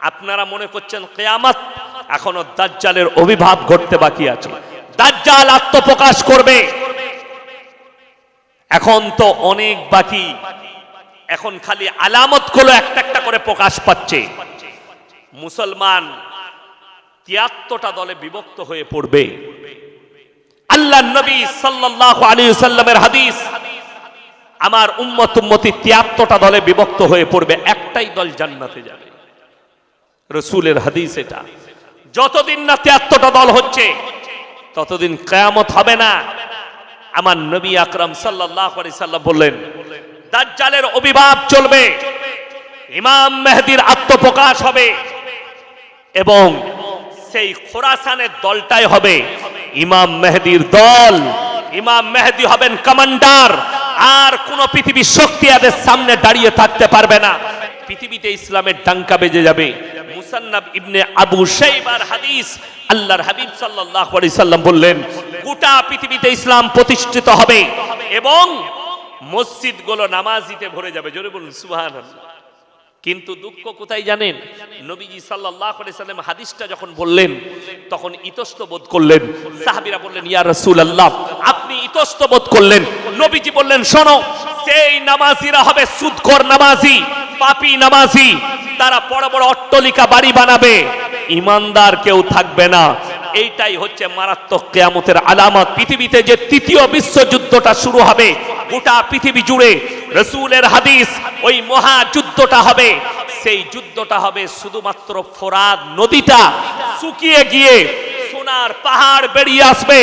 আপনারা মনে করছেন কেয়ামত? এখনও দাজ্জালের অভিভাব ঘটতে বাকি আছে। দাজ্জাল আত্মপ্রকাশ করবে। এখন তো অনেক বাকি। এখন খালি আলামতগুলো একটা একটা করে প্রকাশ পাচ্ছে। মুসলমান তিয়াত্তরটা দলে বিভক্ত হয়ে পড়বে। আল্লাহ নবী সাল্লাল্লাহু আলাইহি সাল্লামের হাদিস, আমার উম্মত উম্মতি তিয়াত্তরটা দলে বিভক্ত হয়ে পড়বে। একটাই দল জান্নাতে যাবে। রসুলের হাদিস এটা। যতদিন না তিয়াত্তরটা দল হচ্ছে, ততদিন কেয়ামত হবে না। আমার নবী আকরাম আলাইহি সাল্লাম বললেন, দাজ্জালের অভিভাব চলবে, ইমাম মেহেদির আত্মপ্রকাশ হবে এবং সেই খোরাসানের দলটাই হবে ইমাম মেহেদির দল। ইমাম মেহেদি হবেন কমান্ডার, আর কোন পৃথিবীর শক্তি এদের সামনে দাঁড়িয়ে থাকতে পারবে না। পৃথিবীতে ইসলামের ডাঙ্কা বেজে যাবে। মুসান্নাব ইবনে আবু শাইবার হাদিস, আল্লাহর হাবিব সাল্লাল্লাহু আলাইহি সাল্লাম বললেন, গোটা পৃথিবীতে ইসলাম প্রতিষ্ঠিত হবে এবং মসজিদগুলো নামাজিতে ভরে যাবে। জোরে বলুন, সুবহানাল্লাহ। কিন্তু দুঃখ কোথায় জানেন? নবীজি আলাইহি সাল্লাম হাদিসটা যখন বললেন, তখন ইতস্ত বোধ করলেন। সাহাবীরা বললেন, ইয়া রাসূলুল্লাহ, আপনি ইতস্ত বোধ করলেন। নবীজি বললেন, শোনো, সেই নামাজিরা হবে সুদখোর নামাজি। পাপী নামাজি, তারা বড় বড় অট্টলিকা বাড়ি বানাবে। ইমানদার কেউ থাকবে না। এইটাই হচ্ছে মারাত্মক কেয়ামতের আলামত। পৃথিবীতে যে তৃতীয় বিশ্বযুদ্ধটা শুরু হবে, গোটা পৃথিবী জুড়ে রসুলের হাদিস ওই মহাযুদ্ধটা হবে। সেই যুদ্ধটা হবে শুধুমাত্র ফোরাদ নদীটা শুকিয়ে গিয়ে সোনার পাহাড় বেরিয়ে আসবে।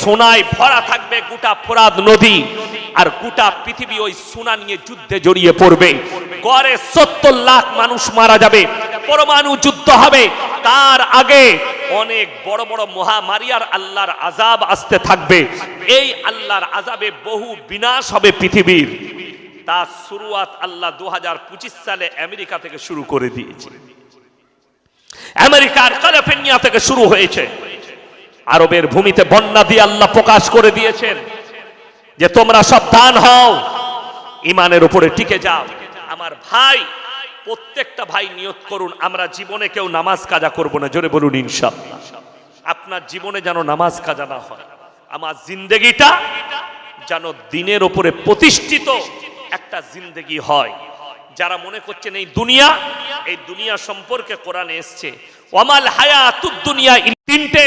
সোনায় ভরা থাকবে গোটা ফোরাদ নদী। আর গোটা পৃথিবী ওই সোনা নিয়ে যুদ্ধে জড়িয়ে পড়বে। গড়ে সত্তর লাখ মানুষ মারা যাবে। পরমাণু যুদ্ধ হবে। তার আগে অনেক বড় বড় মহামারী আর আল্লাহর আজাব আসতে থাকবে। এই আল্লাহর আজাবে বহু বিনাশ হবে পৃথিবীর। তার শুরুয়াত আল্লাহ দু হাজার পঁচিশ সালে আমেরিকা থেকে শুরু করে দিয়েছে। আমেরিকার ক্যালিফোর্নিয়া থেকে শুরু হয়েছে। আরবের ভূমিতে বন্যা দিয়ে আল্লাহ প্রকাশ করে দিয়েছেন যে তোমরা সব সাবধান হও ইমানের উপরে টিকে যাও। আমার ভাই, প্রত্যেকটা ভাই নিয়ত করুন, আমরা জীবনে কেউ নামাজ কাজা করব না, জোরে বলুন ইনশাআল্লাহ। আপনার জীবনে যেন নামাজ কাজা না হয়, আমার জিন্দেগিটা যেন দিনের ওপরে প্রতিষ্ঠিত একটা জিন্দেগি হয়। যারা মনে করছেন এই দুনিয়া এই দুনিয়া সম্পর্কে কোরআনে এসছে, ওয়ামাল হায়াতুদ দুনিয়া তিনটে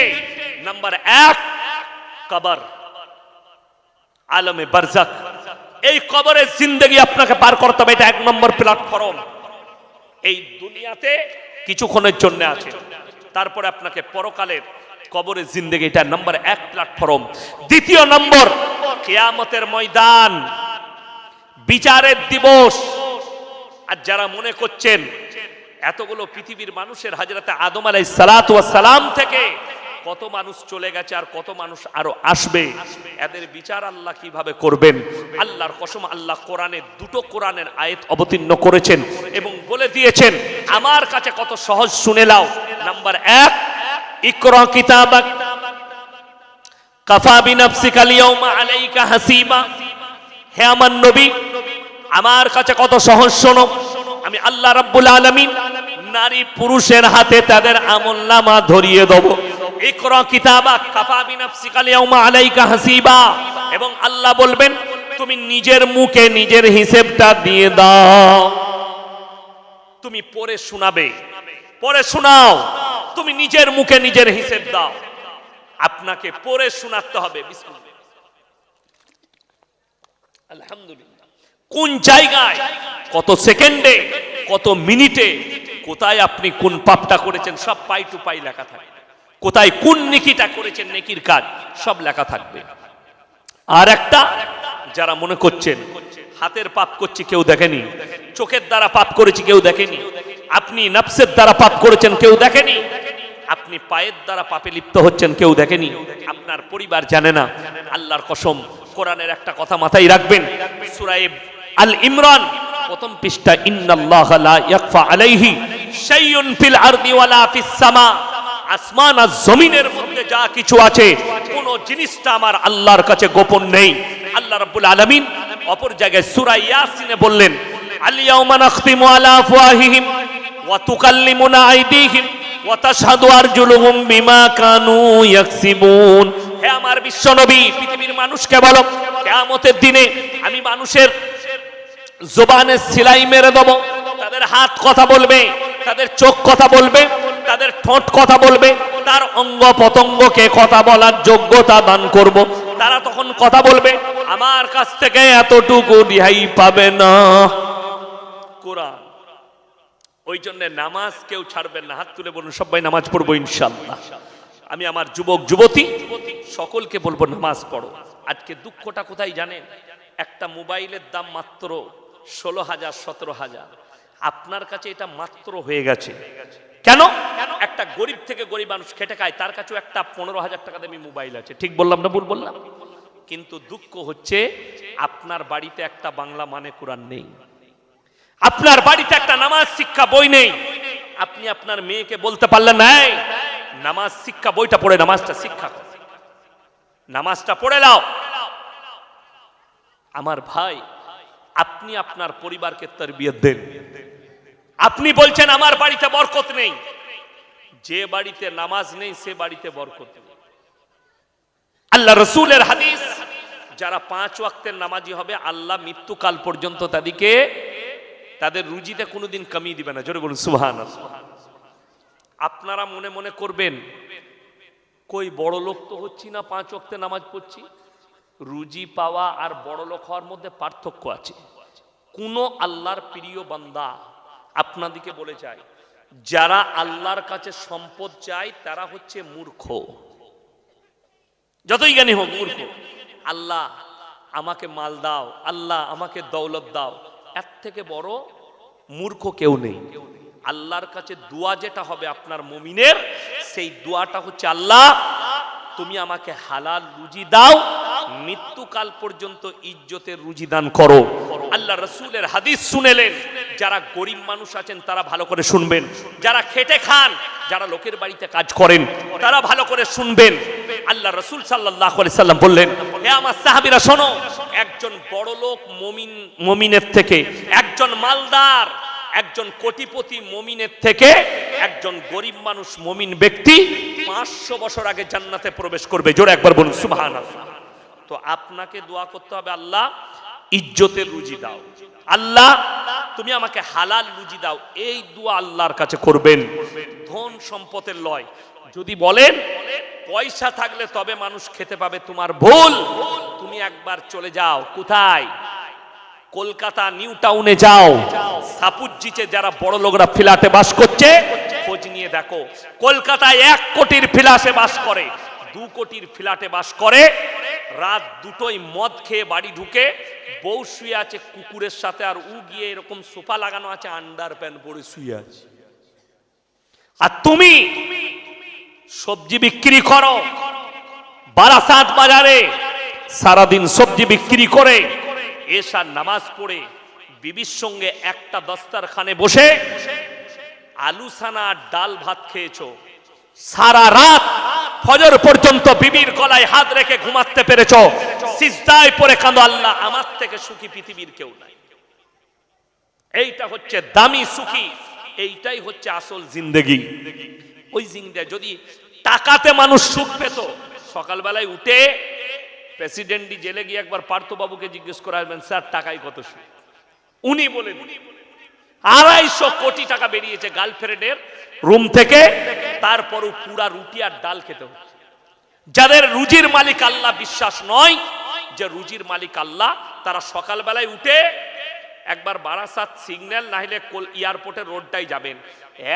নাম্বার এক, কবর। আলমে বারজাক। এই কবরের জিন্দগি আপনাকে পার করতে হবে, এটা এক নম্বর প্ল্যাটফর্ম এই দুনিয়াতে কিছুক্ষণের জন্য আছে। তারপরে আপনাকে পরকালের কবরের জিন্দগি, এটা নম্বর এক প্ল্যাটফর্ম দ্বিতীয় নম্বর, কেয়ামতের ময়দান। বিচারের দিবস। আর যারা মনে করছেন, এতগুলো পৃথিবীর মানুষের হাজরাতে আদম আলাই সালাম থেকে কত মানুষ চলে গেছে আর কত মানুষ আরও আসবে? এদের বিচার আল্লাহ কীভাবে করবেন? আল্লাহর কসম আল্লাহ কোরআনে দুটো কোরআনের আয়াত অবতীর্ণ করেছেন এবং বলে দিয়েছেন, আমার কাছে কত সহজ শুনে নাও। নাম্বার এক, ইকরা কিতাবাক। কাফা বিনাফসিকা লিয়াউমা আলাইকা হাসিবা। হে আমার নবী, আমার কাছে কত সহজ শোনো। আমি আল্লাহ রাব্বুল আলামিন নারী পুরুষের হাতে তাদের আমল নামা ধরিয়ে দেব। ইকরা কিতাবা কাফা বিনাফসিকা লিয়াউমা আলাইকা হাসিবা। এবং আল্লাহ বলবেন, তুমি নিজের মুখে নিজের দিয়ে দাও। তুমি শোনাবে। শোনাও। তুমি নিজের মুখে নিজের দাও। আপনাকে পড়ে শোনাতে হবে। আলহামদুলিল্লাহ। কোন জায়গায়, কত সেকেন্ডে, কত মিনিটে, কোথায় আপনি কোন পাপটা করেছেন, সব পাই টু পাই লেখা থাকবে কোথায় কোন নেকিটা করেছেন নেকির কাজ? সব লেখা থাকবে। আর একটা, যারা মনে করছেন, হাতের পাপ করছি, কেউ দেখেনি? চোখের দ্বারা পাপ করেছি, কেউ দেখেনি? আপনি নফসের দ্বারা পাপ করেছেন, কেউ দেখেনি? আপনি পায়ের দ্বারা পাপে লিপ্ত হচ্ছেন, কেউ দেখেনি? আপনার পরিবার জানে না। আল্লাহর কসম, কোরআনের একটা কথা মাথায় রাখবেন। সুরাইব আল ইমরান, প্রথম পৃষ্ঠা ইন্নাল্লাহ লা ইয়াখফা আলাইহি শাইউন ফিল আরদি ওয়ালা ফিস সামা। আসমান আর জমিনের মধ্যে যা কিছু আছে, কোন জিনিসটা আমার আল্লাহর কাছে গোপন নেই। আল্লাহ রাব্বুল আলামিন অপর জায়গায় সূরা ইয়াসিনে বললেন আলিয়াউমা নাখতিমু আলা আফওয়াহিহিম ওয়া তুকাল্লিমুনা আইদিহিম ওয়া তাশহাদু আরজুলুহুম বিমা কানু ইয়াকসিবুন। হে আমার বিশ্বনবী পৃথিবীর মানুষকে বলো, কিয়ামতের দিনে আমি মানুষের জোবানে সিলাই মেরে দেবো, তাদের হাত কথা বলবে, তাদের চোখ কথা বলবে তাদের ঠোঁট কথা বলবে, তার অঙ্গ পতঙ্গকে কথা বলার যোগ্যতা দান করব। তারা তখন কথা বলবে, আমার কাছ থেকে এতটুকু রিহাই পাবে না। কোরআন। ওই জন্য নামাজ কেউ ছাড়বেন না। হাত তুলে বলুন, সবাই নামাজ পড়ব ইনশাল্লাহ আমি আমার যুবক, যুবতী, সকলকে বলব, নামাজ পড়ো। আজকে দুঃখটা কোথায় জানেন? একটা মোবাইলের দাম মাত্র ষোলো হাজার, সতেরো হাজার। আপনার কাছে এটা মাত্র হয়ে গেছে। কেন? একটা গরিব থেকে গরিব মানুষ খেটে খায় তার কাছেও একটা পনেরো হাজার টাকা দামি মোবাইল আছে। ঠিক বললাম না ভুল বললাম? কিন্তু দুঃখ হচ্ছে আপনার বাড়িতে একটা বাংলা মানে কোরআন নেই। আপনার বাড়িতে একটা নামাজ শিক্ষা বই নেই। আপনি আপনার মেয়েকে বলতে পারলেন নাই নামাজ শিক্ষা বইটা পড়ে নামাজটা শিক্ষা নামাজটা পড়ে নাও। আমার ভাই আপনি আপনার পরিবারকে তরবিয়ত দেন। আপনি বলছেন, আমার বাড়িতে বরকত নেই। যে বাড়িতে নামাজ নেই, সে বাড়িতে বরকত আল্লাহ রসুলের হাদিস, যারা পাঁচ ওয়াক্তের নামাজি হবে, আল্লাহ মৃত্যুকাল পর্যন্ত তাদেরকে, তাদের রুজিতে কোনোদিন কমিয়ে দিবে না। জোরে বলুন সুহান আপনারা মনে মনে করবেন, কই বড় লোক তো হচ্ছি না, পাঁচ ওয়াক্তে নামাজ পড়ছি? রুজি পাওয়া আর বড় লোক হওয়ার মধ্যে পার্থক্য আছে। কোন আল্লাহর প্রিয় বান্দা আপনাদিকে বলে যায়, যারা আল্লাহর কাছে সম্পদ চায় তারা হচ্ছে মূর্খ। যতই জ্ঞানী হোক, মূর্খ। আল্লাহ আমাকে মাল দাও, আল্লাহ আমাকে দৌলত দাও। এর থেকে বড় মূর্খ কেউ নেই। আল্লাহর কাছে দোয়া যেটা হবে আপনার মুমিনের, সেই দোয়াটা হচ্ছে, আল্লাহ, তুমি আমাকে হালাল রুজি দাও মৃত্যুকাল পর্যন্ত ইজ্জতের রুজি দান করো। আল্লাহ রসুলের হাদিস শুনেলেন। যারা গরিব মানুষ আছেন, তারা ভালো করে শুনবেন। যারা খেটে খান, যারা লোকের বাড়িতে কাজ করেন, তারা ভালো করে শুনবেন। আল্লাহ রসুল সাল্লাহ সাল্লাম বললেন, হে আমার সাহাবিরা, শোনো, একজন বড় লোক মমিন, মমিনের থেকে, একজন মালদার, একজন কোটিপতি মমিনের থেকে, একজন গরিব মানুষ মমিন ব্যক্তি পাঁচশো বছর আগে জান্নাতে প্রবেশ করবে। জোরে একবার বলুন সুবাহান তো আপনাকে দোয়া করতে হবে, আল্লাহ, ইজ্জতের রুজি দাও। আল্লাহ, তুমি আমাকে হালাল রুজি দাও। এই দোয়া আল্লাহর কাছে করবেন। ধন সম্পদের লয়। যদি বলেন, পয়সা থাকলে তবে মানুষ খেতে পাবে তোমার ভুল। তুমি একবার চলে যাও। কোথায়? কলকাতা, নিউ টাউনে যাও। সাপুজ্জিতে যারা বড় লোকরা ফ্ল্যাটে বাস করছে, খোঁজ নিয়ে দেখো। কলকাতায় এক কোটির ফ্ল্যাটে বাস করে, দু কোটির ফ্ল্যাটে বাস করে রাত দুটোই মদ খেয়ে বাড়ি ঢুকে বউ শুয়ে আছে কুকুরের সাথে, আর উ গিয়ে এরকম সোফা লাগানো আছে, আন্ডার প্যান্ট পরে শুয়ে আছে। আর তুমি সবজি বিক্রি করো। বারাসাত বাজারে সারাদিন সবজি বিক্রি করে এসার নামাজ পড়ে, বিবির সঙ্গে একটা দস্তারখানে বসে আলু সানা আর ডাল ভাত খেয়েছো। সারা রাত ফজর পর্যন্ত বিবির গলায় হাত রেখে ঘুমাতে পেরেছ। সিজদায় পরে কাঁদো আল্লাহ, আমার থেকে সুখী পৃথিবীর কেউ নাই। এইটা হচ্ছে দামি সুখী, এইটাই হচ্ছে আসল জিন্দেগি। ওই জিন্দে, যদি টাকাতে মানুষ সুখ পেত, সকালবেলায় উঠে প্রেসিডেন্টই জেলে গিয়ে একবার পার্থবাবুকে জিজ্ঞেস করে আসবেন, স্যার, টাকায় কত সুখ? উনি বলে দিলেন। আড়াইশো কোটি টাকা বেরিয়েছে গার্লফ্রেন্ডের রুম থেকে তারপরও পুরা রুটি আর ডাল খেতে হচ্ছে যাদের রুজির মালিক আল্লাহ বিশ্বাস নয়, যে রুজির মালিক আল্লাহ, তারা সকালবেলায় উঠে একবার বারাসাত সিগন্যাল না হলে এয়ারপোর্টের রোডটাই যাবেন।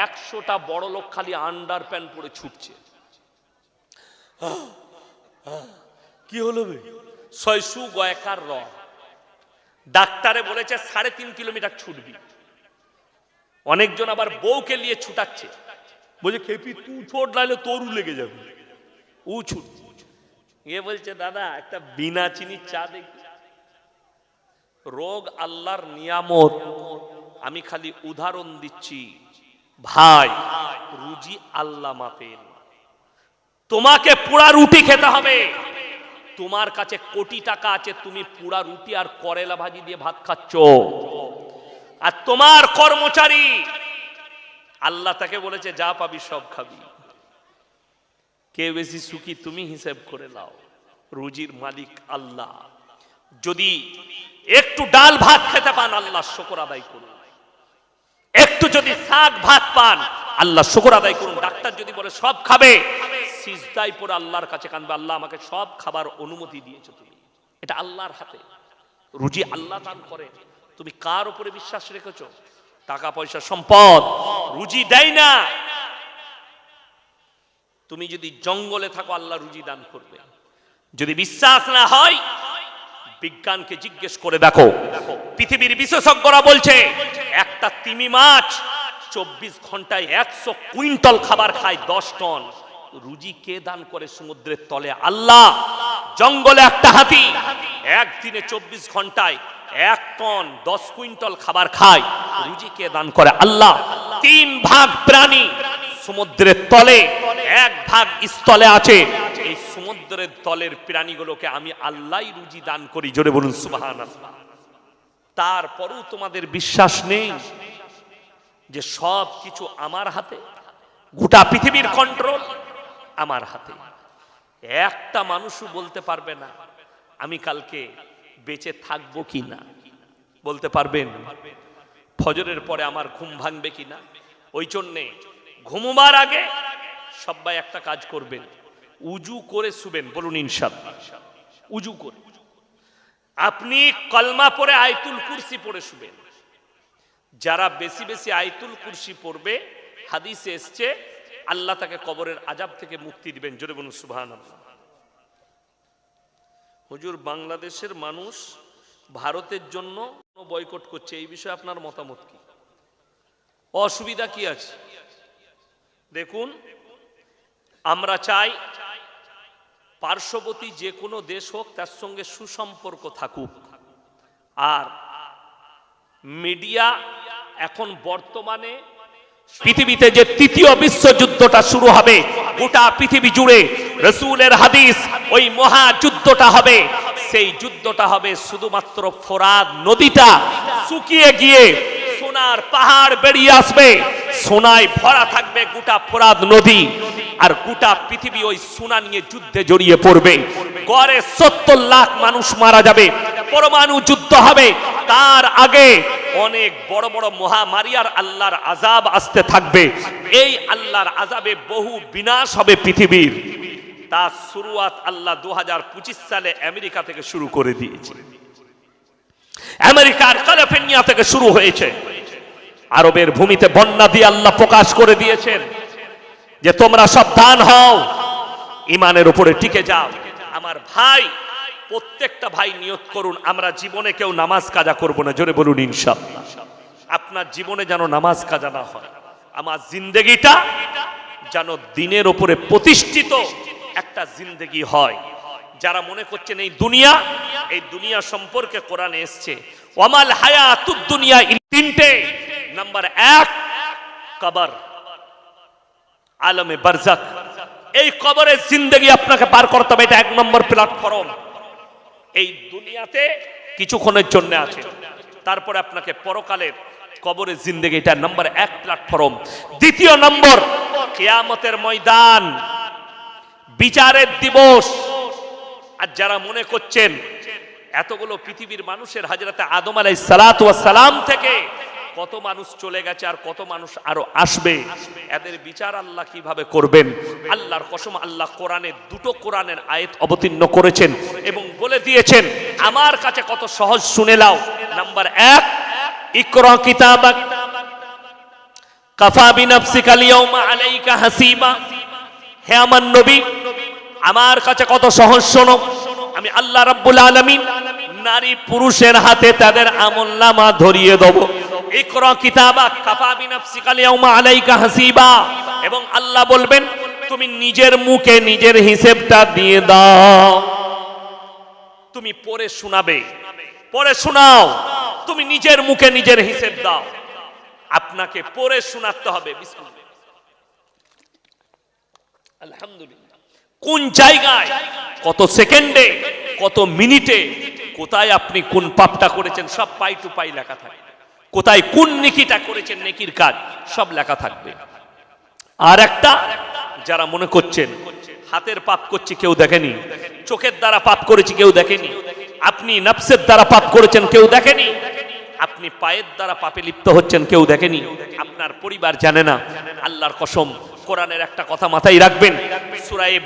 একশোটা বড় লোক খালি আন্ডার প্যান্ট পরে ছুটছে। কি হলো ছয়শু গয়কার র। ডাক্তারে বলেছে সাড়ে তিন কিলোমিটার ছুটবি। অনেকজন আবার বউকে নিয়ে ছুটাচ্ছে। বলছে, খেপি, তুই ছোট লাইলে তোরও লেগে যাবে। উ ছুট এ বলছে, দাদা, একটা বিনা চিনির চা দেখি রোগ আল্লাহর নিয়ামত। আমি খালি উদাহরণ দিচ্ছি। ভাই, রুজি আল্লাহ মাপেন তোমাকে পুরা রুটি খেতে হবে। তোমার কাছে কোটি টাকা আছে, তুমি পুরা রুটি আর করেলা ভাজি দিয়ে ভাত খাচ্ছ। আর তোমার কর্মচারী আল্লাহ তাকে বলেছে, যা পাবি সব খাবি। কে বেশি সুখী তুমি হিসেব করে নাও। রুজির মালিক আল্লাহ। যদি একটু ডাল ভাত খেতে পান, আল্লাহ শকর আদায় করুন। একটু যদি শাক ভাত পান, আল্লাহ শুকর আদায় করুন। ডাক্তার যদি বলে, সব খাবে। সিজদাই পরে আল্লাহর কাছে কানবে আল্লাহ আমাকে সব খাবার অনুমতি দিয়েছ তুমি। এটা আল্লাহর হাতে। রুজি আল্লাহ দান করে। তুমি কার উপরে বিশ্বাস রেখেছো? টাকা পয়সা সম্পদ। রুজি দেয় না। তুমি যদি জঙ্গলে থাকো, আল্লাহ রুজি দান করবে। যদি বিশ্বাস না হয়, বিজ্ঞানকে জিজ্ঞেস করে দেখো। পৃথিবীর বিশেষজ্ঞরা বলছে, একটা তিমি মাছ চব্বিশ ঘন্টায় একশো কুইন্টাল খাবার খায় দশ টন। রুজি কে দান করে সমুদ্রের তলে? আল্লাহ। জঙ্গলে একটা হাতি একদিনে চব্বিশ ঘন্টায় এক টন দশ কুইন্টাল খাবার খায়। রুজি কে দান করে? আল্লাহ। তিন ভাগ প্রাণী সমুদ্রের তলে, এক ভাগ স্থলে আছে। এই সমুদ্রের তলের প্রাণীগুলোকে আমি আল্লাহ রুজি দান করি, জোরে বলুন সুবাহান তারপরও তোমাদের বিশ্বাস নেই যে সব কিছু আমার হাতে, গোটা পৃথিবীর কন্ট্রোল আমার হাতে। একটা মানুষও বলতে পারবে না, আমি কালকে বেঁচে থাকব কি না বলতে পারবেন? ফজরের পরে আমার ঘুম ভাঙবে কি না ওই জন্যে ঘুমোবার আগে সবাই একটা কাজ করবেন। উজু করে শুবেন, বলুন ইনশাল্লাহ উজু করে। আপনি কলমা পরে আয়তুল কুরসি পড়ে শুবেন। যারা বেশি বেশি আয়তুল কুরসি পড়বে, হাদিসে এসছে, আল্লাহ তাকে কবরের আজাব থেকে মুক্তি দিবেন। জোরে বলুন সুবহান হুজুর, বাংলাদেশের মানুষ ভারতের জন্য বয়কট করছে, এই বিষয়ে আপনার মতামত কি? অসুবিধা কি আছে? দেখুন, আমরা চাই পার্শ্ববর্তী যে কোনো দেশ হোক, তার সঙ্গে সুসম্পর্ক থাকুক। আর মিডিয়া এখন বর্তমানে পৃথিবীতে যে তৃতীয় বিশ্বযুদ্ধটা শুরু হবে, গোটা পৃথিবী জুড়ে রসুলের হাদিস, ওই মহাযুদ্ধটা হবে। সেই যুদ্ধটা হবে শুধুমাত্র ফোরাদ নদীটা শুকিয়ে গিয়ে সোনার পাহাড় বেরিয়ে আসবে। সোনায় ভরা থাকবে গোটা ফোরাদ নদী আর গোটা পৃথিবী ওই সোনা নিয়ে যুদ্ধে জড়িয়ে পড়বে। গড়ে সত্তর লাখ মানুষ মারা যাবে। পরমাণু যুদ্ধ হবে। তার আগে অনেক বড় বড় মহামারী আর আল্লাহর আজাব আসতে থাকবে। এই আল্লাহর আজাবে বহু বিনাশ হবে পৃথিবীর। তার শুরুয়াত আল্লাহ দু হাজার পঁচিশ সালে আমেরিকা থেকে শুরু করে দিয়েছে। আমেরিকার ক্যালিফোর্নিয়া থেকে শুরু হয়েছে। আরবের ভূমিতে বন্যা দিয়ে আল্লাহ প্রকাশ করে দিয়েছেন যে তোমরা সাবধান হও ইমানের উপরে টিকে যাও। আমার ভাই, প্রত্যেকটা ভাই নিয়ত করুন, আমরা জীবনে কেউ নামাজ কাজা করব না, জোরে বলুন ইনশাআল্লাহ। আপনার জীবনে যেন নামাজ কাজা না হয়, আমার জিন্দেগিটা যেন দিনের ওপরে প্রতিষ্ঠিত একটা জিন্দেগি হয়। যারা মনে করছেন এই দুনিয়া এই দুনিয়া সম্পর্কে কোরআনে এসছে, ওয়ামাল হায়াতুদ দুনিয়া তিনটে। নাম্বার এক, কবর। আলমে বারজাক। এই কবরের জিন্দগি আপনাকে পার করতে হবে, এটা এক নম্বর প্ল্যাটফর্ম এই দুনিয়াতে কিছুক্ষণের জন্য আছে। তারপরে আপনাকে পরকালের কবরের জিন্দগি, এটা নম্বর এক প্ল্যাটফর্ম দ্বিতীয় নম্বর, কেয়ামতের ময়দান। বিচারের দিবস। আর যারা মনে করছেন, এতগুলো পৃথিবীর মানুষের হাজরাতে আদম আলাই সালাম থেকে কত মানুষ চলে গেছে আর কত মানুষ আরও আসবে, এদের বিচার আল্লাহ কীভাবে করবেন? আল্লাহর কসম আল্লাহ কোরআনে দুটো কোরআনের আয়াত অবতীর্ণ করেছেন এবং বলে দিয়েছেন, আমার কাছে কত সহজ শুনে লাও নাম্বার এক, ইকরা কিতাবাক। কাফা বিনাফসিকা লিয়াউমা আলাইকা হাসিবা হে আমার নবী। আমার কাছে কত সহজ শোনো। আমি আল্লাহ রাব্বুল আলামিন নারী পুরুষের হাতে তাদের আমল নামা ধরিয়ে দেব। ইকরা কিতাবা কাফা বিনাফসিকা লিয়াউমা আলাইকা হাসিবা। এবং আল্লাহ বলবেন, তুমি নিজের মুখে নিজের হিসেবটা দিয়ে দাও। তুমি পরে শোনাবে। পরে শোনাও। তুমি নিজের মুখে নিজের হিসেব দাও। আপনাকে পরে শোনাতে হবে। আলহামদুলিল্লাহ। কোন জায়গায়, কত সেকেন্ডে, কত মিনিটে, কোথায় আপনি কোন পাপটা করেছেন, সব পাই টু পাই লেখা থাকে। কোথায় কোন নেকিটা করেছেন, নেকির কাজ, সব লেখা থাকবে। আর একটা, যারা মনে করছেন, হাতের পাপ করছি, কেউ দেখেনি, চোখের দ্বারা পাপ করেছি, কেউ দেখেনি, আপনি নফসের দ্বারা পাপ করেছেন, কেউ দেখেনি, আপনি পায়ের দ্বারা পাপে লিপ্ত হচ্ছেন, কেউ দেখেনি, আপনার পরিবার জানে না, আল্লাহর কসম, কোরআনের একটা কথা মাথায় রাখবেন সুরাইব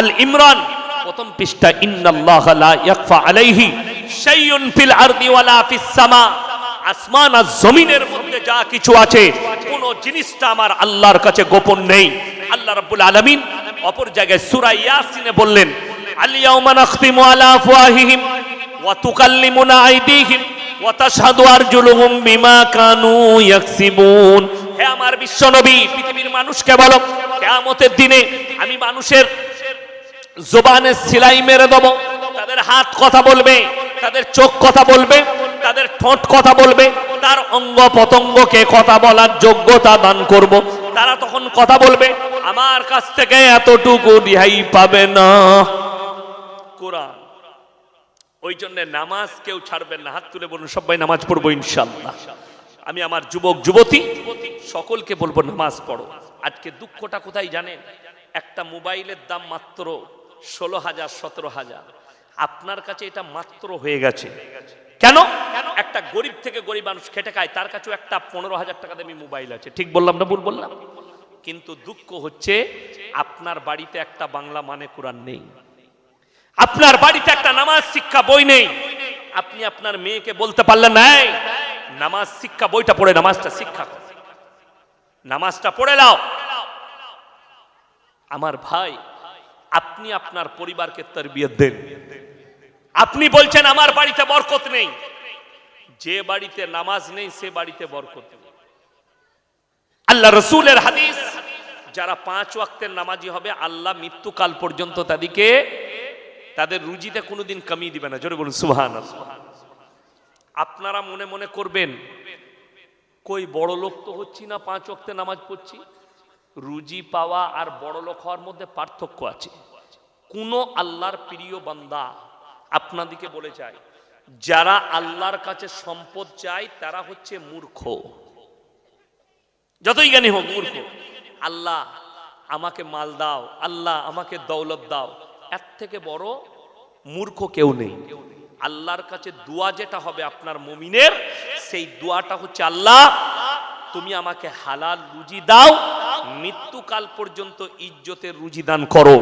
আল ইমরান। প্রথম পৃষ্ঠা, ইন্নাল্লাহ লা ইয়াখফা আলাইহি শাইউন ফিল আরদি ওয়ালা ফিস সামা। আসমান আর জমিনের মধ্যে যা কিছু আছে, কোন জিনিসটা আমার আল্লাহর কাছে গোপন নেই। আল্লাহ রাব্বুল আলামিন অপর জায়গায় সূরা ইয়াসিনে বললেন আলিয়াউমা নাখতিমু আলা আফওয়াহিহিম ওয়া তুকাল্লিমুনা আইদিহিম ওয়া তাশহাদু আরজুলুহুম বিমা কানু ইয়াকসিবুন। হে আমার বিশ্বনবী পৃথিবীর মানুষকে বলো, কিয়ামতের দিনে আমি মানুষের জোবানে সিলাই মেরে দেবো। তাদের হাত কথা বলবে, তাদের চোখ কথা বলবে, তাদের ঠোঁট কথা বলবে, তার অঙ্গ পতঙ্গকে কথা বলার যোগ্যতা দান করব। তারা তখন কথা বলবে, আমার কাছ থেকে এতটুকু রিহাই পাবে না। কোরআন। ওই জন্য নামাজ কেউ ছাড়বেন না। হাত তুলে বলুন, সবাই নামাজ পড়ব ইনশাল্লাহ আমি আমার যুবক, যুবতী, সকলকে বলব, নামাজ পড়ো। আজকে দুঃখটা কোথায় জানেন? একটা মোবাইলের দাম মাত্র ষোলো হাজার সতেরো হাজার। আপনার কাছে এটা মাত্র হয়ে গেছে। কেন? একটা গরিব থেকে গরিব মানুষ খেটে খায় তার কাছেও একটা পনেরো হাজার টাকা দামি মোবাইল আছে। ঠিক বললাম না ভুল বললাম? কিন্তু দুঃখ হচ্ছে আপনার বাড়িতে একটা বাংলা মানে কোরআন নেই। আপনার বাড়িতে একটা নামাজ শিক্ষা বই নেই। আপনি আপনার মেয়েকে বলতে পারলেন নাই নামাজ শিক্ষা বইটা পড়ে নামাজটা শিক্ষা নামাজটা পড়ে নাও। আমার ভাই আপনি আপনার পরিবারকে তরবিয়ত দেন। আপনি বলছেন, আমার বাড়িতে বরকত নেই। যে বাড়িতে নামাজ নেই, সে বাড়িতে বরকত নেই। আল্লাহ রসুলের হাদিস, যারা পাঁচ ওয়াক্তের নামাজি হবে, আল্লাহ মৃত্যুকাল পর্যন্ত তাদেরকে, তাদের রুজিতে কোনোদিন কমিয়ে দিবে না। জোরে বলুন সুহান আপনারা মনে মনে করবেন, কই বড় লোক তো হচ্ছি না, পাঁচ ওয়াক্তে নামাজ পড়ছি। রুজি পাওয়া আর বড় লোক হওয়ার মধ্যে পার্থক্য আছে। কোন আল্লাহর প্রিয় বান্দা আপনাদিকে বলে যায়, যারা আল্লাহর কাছে সম্পদ চায় তারা হচ্ছে মূর্খ। যতই জ্ঞানী হোক, মূর্খ। আল্লাহ আমাকে মাল দাও, আল্লাহ আমাকে দৌলত দাও। এর থেকে বড় মূর্খ কেউ নেই। আল্লাহর কাছে দোয়া যেটা হবে আপনার মমিনের, সেই দোয়াটা হচ্ছে, আল্লাহ, তুমি আমাকে হালাল রুজি দাও মৃত্যুকাল পর্যন্ত ইজ্জতের রুজি দান করো।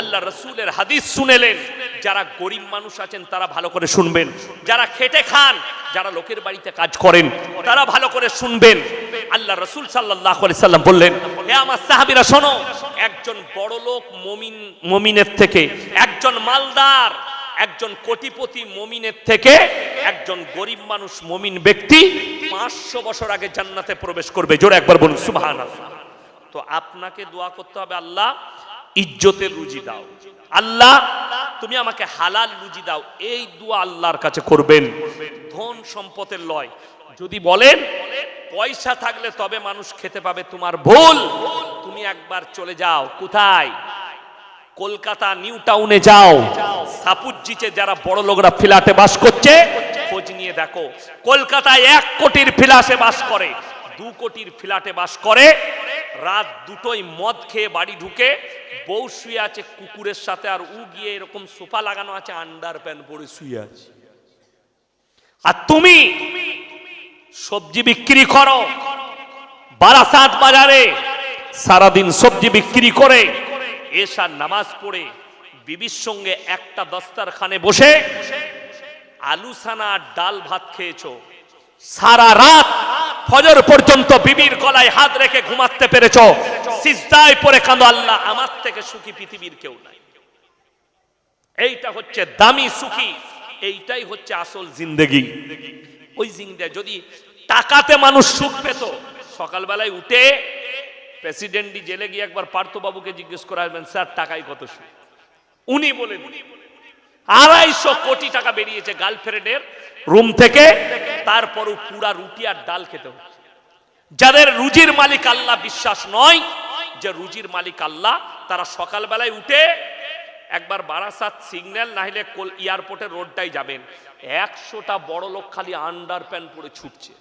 আল্লাহ রসুলের হাদিস শুনেলেন। যারা গরিব মানুষ আছেন তারা ভালো করে শুনবেন। যারা খেটে খান যারা লোকের বাড়িতে কাজ করেন তারা ভালো করে শুনবেন। আল্লাহ রসুল সাল্লাহ সাল্লাম বললেন হে আমার সাহাবিরা শোনো একজন বড় লোক মমিন মমিনের থেকে একজন মালদার একজন কোটিপতি মমিনের থেকে একজন গরিব মানুষ মমিন ব্যক্তি পাঁচশো বছর আগে জান্নাতে প্রবেশ করবে। জোরে একবার বলুন সুবহান তো আপনাকে দোয়া করতে হবে, আল্লাহ, ইজ্জতের রুজি দাও। আল্লাহ, তুমি আমাকে হালাল রুজি দাও। এই দোয়া আল্লাহর কাছে করবেন। ধন সম্পদের লয়। যদি বলেন, পয়সা থাকলে তবে মানুষ খেতে পাবে, তোমার ভুল। তুমি একবার চলে যাও, কোথায়? কলকাতা, নিউ টাউনে যাও। সাপুজ্জিতে যারা বড় লোকরা ফ্ল্যাটে বাস করছে, খোঁজ নিয়ে দেখো। কলকাতায় এক কোটির ফ্ল্যাটে বাস করে, দু কোটির ফ্ল্যাটে বাস করে রাত দুটোই মদ খেয়ে বাড়ি ঢুকে বউ শুয়ে আছে কুকুরের সাথে, আর উ গিয়ে এরকম সোফা লাগানো আছে, আন্ডার প্যান্ট পরে শুয়ে আছে। আর তুমি সবজি বিক্রি করো। বারাসাত বাজারে সারাদিন সবজি বিক্রি করে এসার নামাজ পড়ে, বিবির সঙ্গে একটা দস্তারখানে বসে, আলু সানা ডাল ভাত খেয়েছো। সারা রাত ফজর পর্যন্ত বিবির গলায় হাত রেখে ঘুমাতে পেরেছ। সিজদায় পরে কাঁদো আল্লাহ, আমার থেকে সুখী পৃথিবীর কেউ নাই। এইটা হচ্ছে দামি সুখী, এইটাই হচ্ছে আসল জিন্দেগি। ওই জিন্দে, যদি টাকাতে মানুষ সুখ পেত, সকালবেলায় উঠে প্রেসিডেন্টই জেলে গিয়ে একবার পার্থবাবুকে জিজ্ঞেস করে আসবেন, স্যার, টাকায় কত সুখ? উনি বলেন আড়াইশো কোটি টাকা বেরিয়েছে গার্লফ্রেন্ডের রুম থেকে তারপরও পুরা রুটি আর ডাল খেতে হচ্ছে। যাদের রুজির মালিক আল্লাহ বিশ্বাস নয় যে রুজির মালিক আল্লাহ তারা সকালবেলায় উঠে একবার বারাসাত সিগন্যাল না হলে এয়ারপোর্টের রোডটাই যাবেন। একশোটা বড় লোক খালি আন্ডার প্যান্ট পরে ছুটছে।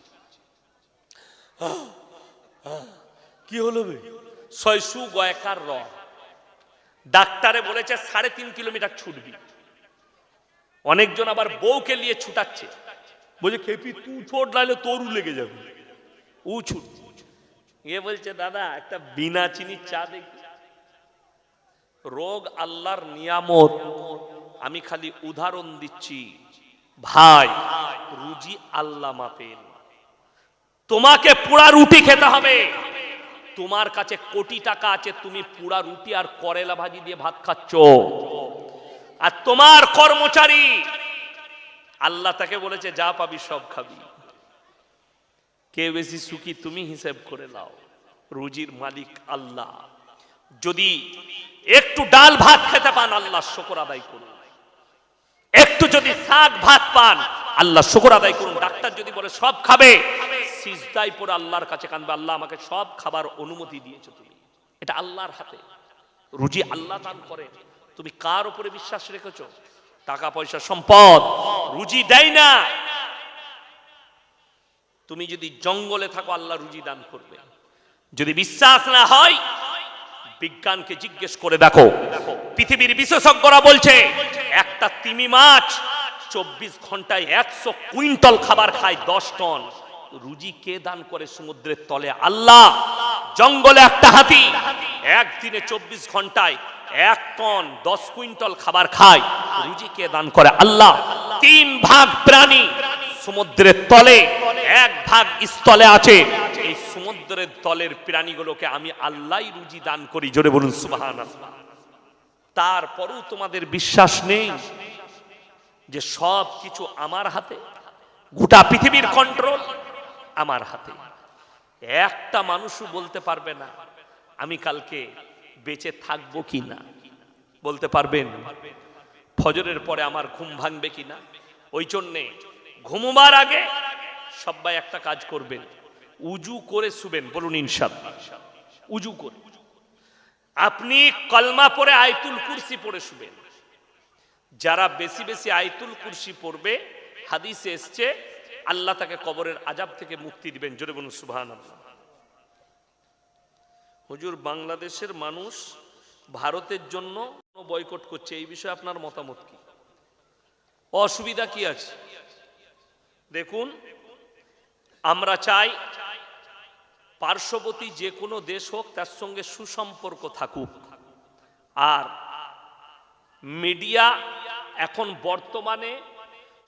কি হলো ছয়শু গয়কার র। ডাক্তারে বলেছে সাড়ে তিন কিলোমিটার ছুটবি। অনেকজন আবার বউকে নিয়ে ছুটাচ্ছে। বলছে খেপি তুই ছোট নাহলে তোরও লেগে যাবে। উ ছুট। এ বলছে দাদা একটা বিনা চিনি চা দেখি। রোগ আল্লাহর নিয়ামত আমি খালি উদাহরণ দিচ্ছি। ভাই রুজি আল্লাহ মাপেন। তোমাকে পুরা রুটি খেতে হবে। তোমার কাছে কোটি টাকা আছে তুমি পুরা রুটি আর করেলা ভাজি দিয়ে ভাত খাচ্ছ। আর তোমার কর্মচারী। আল্লাহ তাকে বলেছে, যা পাবি সব খাবি। কে বেশি সুখী তুমি হিসেব করে নাও। রুজির মালিক আল্লাহ। যদি একটু ডাল ভাত খেতে পান, আল্লাহ শকর আদায় করুন। একটু যদি শাক ভাত পান, আল্লাহ শকর আদায় করুন। ডাক্তার যদি বলে, সব খাবে। সিজদাই পরে আল্লাহর কাছে কানবে আল্লাহ আমাকে সব খাবার অনুমতি দিয়েছ তুমি। এটা আল্লাহর হাতে। রুজি আল্লাহ দান করে তুমি কার উপরে বিশ্বাস রেখেছো? টাকা, পয়সা, সম্পদ। রুজি দেয় না। তুমি যদি জঙ্গলে থাকো, আল্লাহ রুজি দান করবে। যদি বিশ্বাস না হয়, বিজ্ঞানকে জিজ্ঞেস করে দেখো। পৃথিবীর বিশেষজ্ঞরা বলছে, একটা তিমি মাছ চব্বিশ ঘন্টায় একশো কুইন্টল খাবার খায় দশ টন। রুজি কে দান করে সমুদ্রের তলে? আল্লাহ। জঙ্গলে একটা হাতি। একদিনে চব্বিশ ঘন্টায় এক টন দশ কুইন্টাল খাবার খায়। রুজি কে দান করে আল্লাহ। তিন ভাগ প্রাণী সমুদ্রের তলে, এক ভাগ স্থলে আছে। এই সমুদ্রের তলের প্রাণীগুলোকে আমি আল্লাহই রুজি দান করি। জোরে বলুন সুবাহান তারপরেও তোমাদের বিশ্বাস নেই যে সব কিছু আমার হাতে, গোটা পৃথিবীর কন্ট্রোল আমার হাতে। একটা মানুষও বলতে পারবে না, আমি কালকে বেঁচে থাকব কি না বলতে পারবেন? ফজরের পরে আমার ঘুম ভাঙবে কি না ওই জন্যে ঘুমোবার আগে সবাই একটা কাজ করবেন। উজু করে শুবেন, বলুন ইনশাল্লাহ উজু করে। আপনি কলমা পরে আয়তুল কুরসি পড়ে শুবেন। যারা বেশি বেশি আয়তুল কুরসি পড়বে, হাদিসে এসছে, আল্লাহ তাকে কবরের আজাব থেকে মুক্তি দিবেন। জোরে বলুন সুবহান হুজুর, বাংলাদেশের মানুষ ভারতের জন্য বয়কট করছে। এই বিষয়ে আপনার মতামত কি? অসুবিধা কি আছে? দেখুন, আমরা চাই পার্শ্ববর্তী যে কোনো দেশ হোক, তার সঙ্গে সুসম্পর্ক থাকুক। আর মিডিয়া এখন বর্তমানে